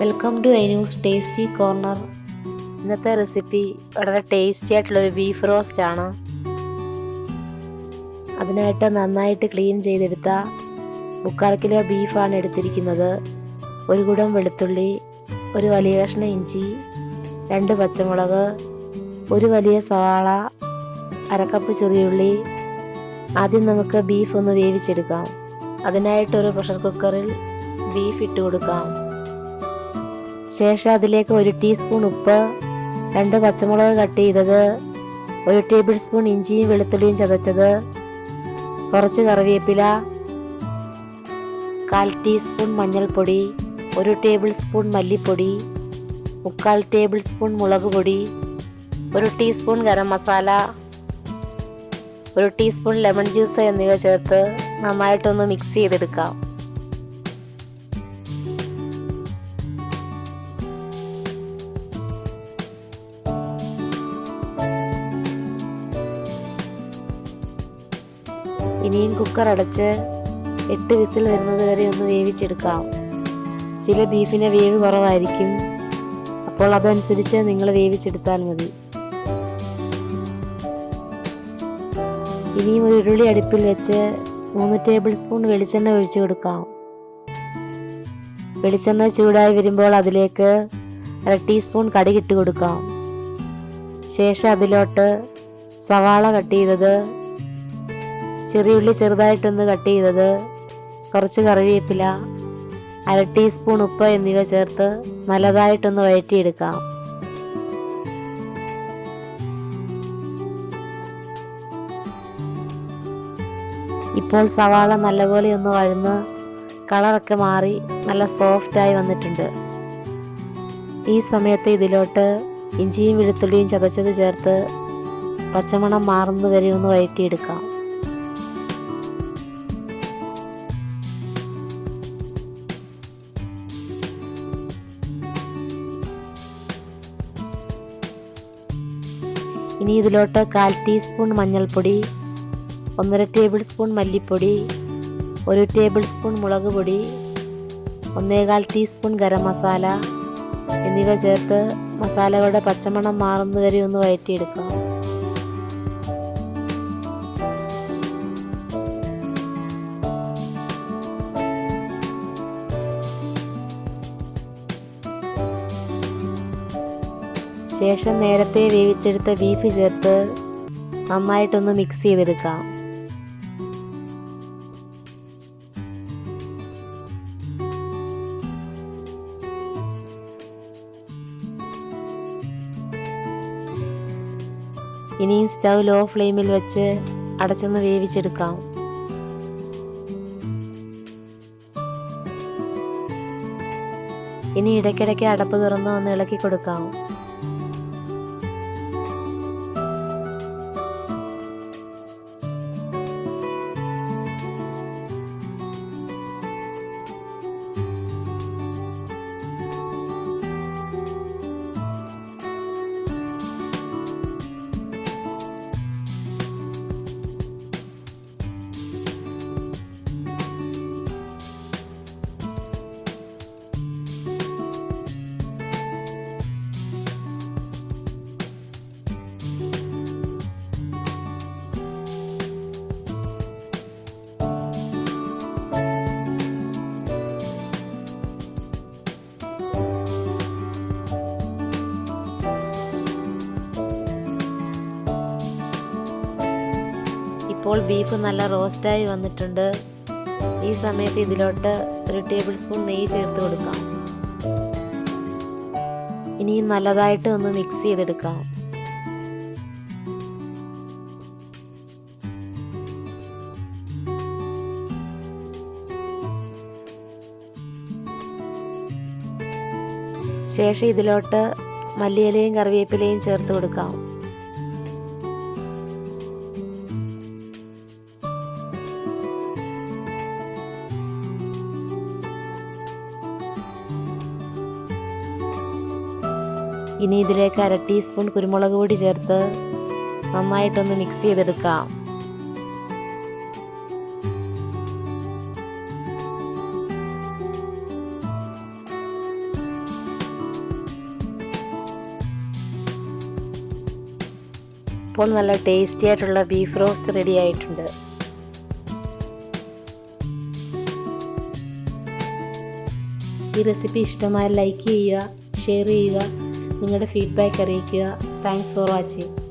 Welcome to I news tasty corner ഇന്നത്തെ recipe വളരെ tasty ആയിട്ടുള്ളൊരു ബീഫ് റോസ്റ്റ് ആണ്. അതിനായിട്ട് നന്നായിട്ട് ക്ലീൻ ചെയ്തെടുത്ത മുക്കാൽ കിലോ ബീഫാണ് എടുത്തിരിക്കുന്നത്. ഒരു കുടം വെളുത്തുള്ളി ഒരു വലിയ കഷ്ണം ഇഞ്ചി രണ്ട് പച്ചമുളക് ഒരു വലിയ സവാള അരക്കപ്പ് ചെറിയുള്ളി ആദ്യം നമുക്ക് ബീഫ് ഒന്ന് വേവിച്ചെടുക്കാം. അതിനായിട്ട് ഒരു പ്രഷർ കുക്കറിൽ ബീഫ് ഇട്ട് കൊടുക്കാം. ശേഷം അതിലേക്ക് ഒരു ടീസ്പൂൺ ഉപ്പ് രണ്ട് പച്ചമുളക് കട്ട് ചെയ്തത് ഒരു ടേബിൾ സ്പൂൺ ഇഞ്ചിയും വെളുത്തുള്ളിയും ചതച്ചത് കുറച്ച് കറിവേപ്പില കാൽ ടീസ്പൂൺ മഞ്ഞൾപ്പൊടി ഒരു ടേബിൾ സ്പൂൺ മല്ലിപ്പൊടി മുക്കാൽ ടേബിൾ സ്പൂൺ മുളക് പൊടി ഒരു ടീസ്പൂൺ ഗരം മസാല ഒരു ടീസ്പൂൺ ലെമൺ ജ്യൂസ് എന്നിവ ചേർത്ത് നന്നായിട്ടൊന്ന് മിക്സ് ചെയ്തെടുക്കാം. ഇനിയും കുക്കർ അടച്ച് എട്ട് വിസിൽ വരുന്നത് വരെ ഒന്ന് വേവിച്ചെടുക്കാം. ചില ബീഫിന് വേവ് കുറവായിരിക്കും. അപ്പോൾ അതനുസരിച്ച് നിങ്ങൾ വേവിച്ചെടുത്താൽ മതി. ഇനിയും ഒരു ഉരുളി അടുപ്പിൽ വെച്ച് മൂന്ന് ടേബിൾ സ്പൂൺ വെളിച്ചെണ്ണ ഒഴിച്ചു കൊടുക്കാം. വെളിച്ചെണ്ണ ചൂടായി വരുമ്പോൾ അതിലേക്ക് അര ടീസ്പൂൺ കടുകിട്ട് കൊടുക്കാം. ശേഷം അതിലോട്ട് സവാള കട്ട് ചെയ്തത് ചെറിയുള്ളി ചെറുതായിട്ടൊന്ന് കട്ട് ചെയ്തത്. കുറച്ച് കറിവേപ്പില അര ടീസ്പൂൺ ഉപ്പ് എന്നിവ ചേർത്ത് നല്ലതായിട്ടൊന്ന് വഴറ്റിയെടുക്കാം. ഇപ്പോൾ സവാള നല്ലപോലെ ഒന്ന് വഴന്ന് കളറൊക്കെ മാറി നല്ല സോഫ്റ്റായി വന്നിട്ടുണ്ട്. ഈ സമയത്ത് ഇതിലോട്ട് ഇഞ്ചിയും വെളുത്തുള്ളിയും ചതച്ചത് ചേർത്ത് പച്ചമണം മാറുന്നതുവരെ ഒന്ന് വഴറ്റിയെടുക്കാം. ഇനി ഇതിലോട്ട് കാൽ ടീസ്പൂൺ മഞ്ഞൾപ്പൊടി ഒന്നര ടേബിൾ സ്പൂൺ മല്ലിപ്പൊടി ഒരു ടേബിൾ സ്പൂൺ മുളക് പൊടി ഒന്നേകാൽ ടീസ്പൂൺ ഗരം മസാല എന്നിവ ചേർത്ത് മസാലകളുടെ പച്ചമണം മാറുന്നതുവരെ ഒന്ന് വഴറ്റിയെടുക്കാം. ശേഷം നേരത്തെ വേവിച്ചെടുത്ത ബീഫ് ചേർത്ത് നന്നായിട്ടൊന്ന് മിക്സ് ചെയ്തെടുക്കാം. ഇനിയും സ്റ്റൗ ലോ ഫ്ലെയിമിൽ വെച്ച് അടച്ചൊന്ന് വേവിച്ചെടുക്കാം. ഇനി ഇടയ്ക്കിടയ്ക്ക് അടപ്പ് തുറന്ന് ഒന്ന് ഇളക്കി കൊടുക്കാം. ഇപ്പോൾ ബീഫ് നല്ല റോസ്റ്റായി വന്നിട്ടുണ്ട്. ഈ സമയത്ത് ഇതിലോട്ട് ഒരു ടേബിൾ സ്പൂൺ നെയ്യ് ചേർത്ത് കൊടുക്കാം. ഇനിയും നല്ലതായിട്ട് ഒന്ന് മിക്സ് ചെയ്തെടുക്കാം. ശേഷം ഇതിലോട്ട് മല്ലിയിലയും കറിവേപ്പിലയും ചേർത്ത് കൊടുക്കാം. ഇനി ഇതിലേക്ക് അര ടീസ്പൂൺ കുരുമുളക് പൊടി ചേർത്ത് നന്നായിട്ടൊന്ന് മിക്സ് ചെയ്തെടുക്കാം. ഇപ്പോൾ നല്ല ടേസ്റ്റി ആയിട്ടുള്ള ബീഫ് റോസ്റ്റ് റെഡി ആയിട്ടുണ്ട്. ഈ റെസിപ്പി ഇഷ്ടമായ ലൈക്ക് ചെയ്യുക ഷെയർ ചെയ്യുക. നിങ്ങളുടെ ഫീഡ്ബാക്ക് അറിയിക്കുക. Thanks for watching